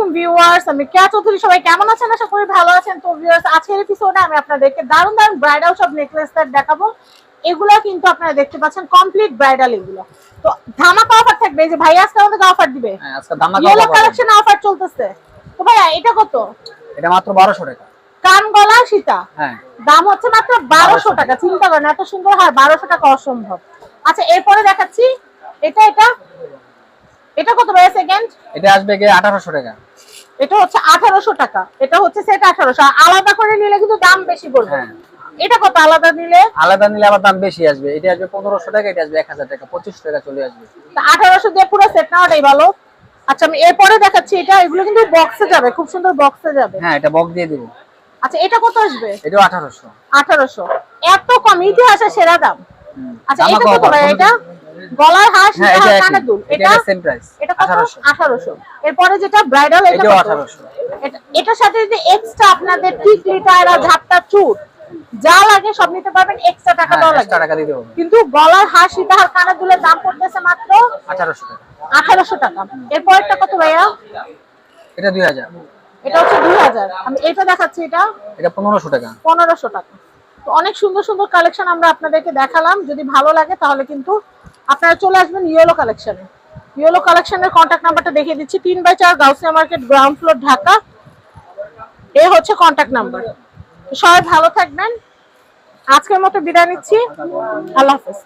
আলাইকুম ভিউয়ার্স আমি কেয়া চৌধুরী সবাই কেমন আছেন? আশা করি ভালো আছেন। তো ভিউয়ার্স আজকের এপিসোডে আমি আপনাদেরকে দারুণ দারুণ ব্রাইডাল সব নেকলেস সেট দেখাবো। এগুলো কিন্তু আপনারা দেখতে পাচ্ছেন কমপ্লিট ব্রাইডাল এগুলো। তো ধামাকা অফার থাকবে। এই যে ভাই আজকে আমাদেরকে অফার দিবে। হ্যাঁ আজকে ধামাকা ইয়েলো কালেকশন অফার চলতেছে। তো ভাইয়া এটা কত? এটা মাত্র টাকা। কান গলা সীতা? হ্যাঁ। দাম হচ্ছে মাত্র টাকা। চিন্তা করেন এত সুন্দর হয় টাকা অসম্ভব। আচ্ছা এরপরে দেখাচ্ছি। এটা এটা? এটা কত ভাইয়া সেকেন্ড এটা আসবে গিয়ে আঠারোশো টাকা। এটা হচ্ছে আঠারোশো টাকা। এটা হচ্ছে সেট আঠারোশো। আলাদা করে নিলে কিন্তু দাম বেশি পড়বে। হ্যাঁ। এটা কত? আলাদা নিলে? আলাদা নিলে আবার দাম বেশি আসবে। এটা আসবে পনেরোশো টাকা এটা আসবে এক হাজার টাকা। পঁচিশশো টাকা চলে আসবে। আঠারোশো দিয়ে পুরো সেট নেওয়াটাই ভালো। আচ্ছা আমি এরপরে দেখাচ্ছি এটা। এগুলো কিন্তু বক্সে যাবে। খুব সুন্দর বক্সে যাবে। হ্যাঁ এটা বক দিয়ে দিব। আচ্ছা এটা কত আসবে? এটাও আঠারোশো। আঠারোশো। এত কম ইতিহাসে সেরা দাম। আচ্ছা এটা কত ভাই এটা? গলার এটা একই। কানের দুল এটা সেম প্রাইস এটা কত? আঠারোশো। আঠারোশো। এরপরে যেটা ব্রাইডাল এটা এটাও কত? আঠারোশো। এটা- এটার সাথে যদি এক্সট্রা আপনাদের টায়রা ঝাপটা চুট যা লাগে সব নিতে পারবেন এক্সট্রা টাকা হ্যাঁ extra লাগে। টাকা দিতে হবে। কিন্তু গলার কানের দুলের দাম পড়তেছে মাত্র আঠারোশো টাকা। আঠারোশো টাকা। এরপরটা কত ভাইয়া? এটা দুই হাজার। এটা হচ্ছে দুই হাজার। আমি এটা দেখাচ্ছি এটা। এটা পনেরোশো টাকা। পনেরোশো টাকা। তো অনেক সুন্দর সুন্দর কালেকশন আমরা আপনাদেরকে দেখালাম। যদি ভালো লাগে তাহলে কিন্তু আপনারা চলে আসবেন ইয়েলো কালেকশনে ইয়েলো কালেকশনের কন্ট্যাক্ট নাম্বারটা দেখিয়ে দিচ্ছি। তিন বাই চার Gausia market ground floor Dhaka. এ হচ্ছে কন্ট্যাক্ট নাম্বার সবাই ভালো থাকবেন। আজকের মতো বিদায় নিচ্ছি। আল্লাহ হাফেজ।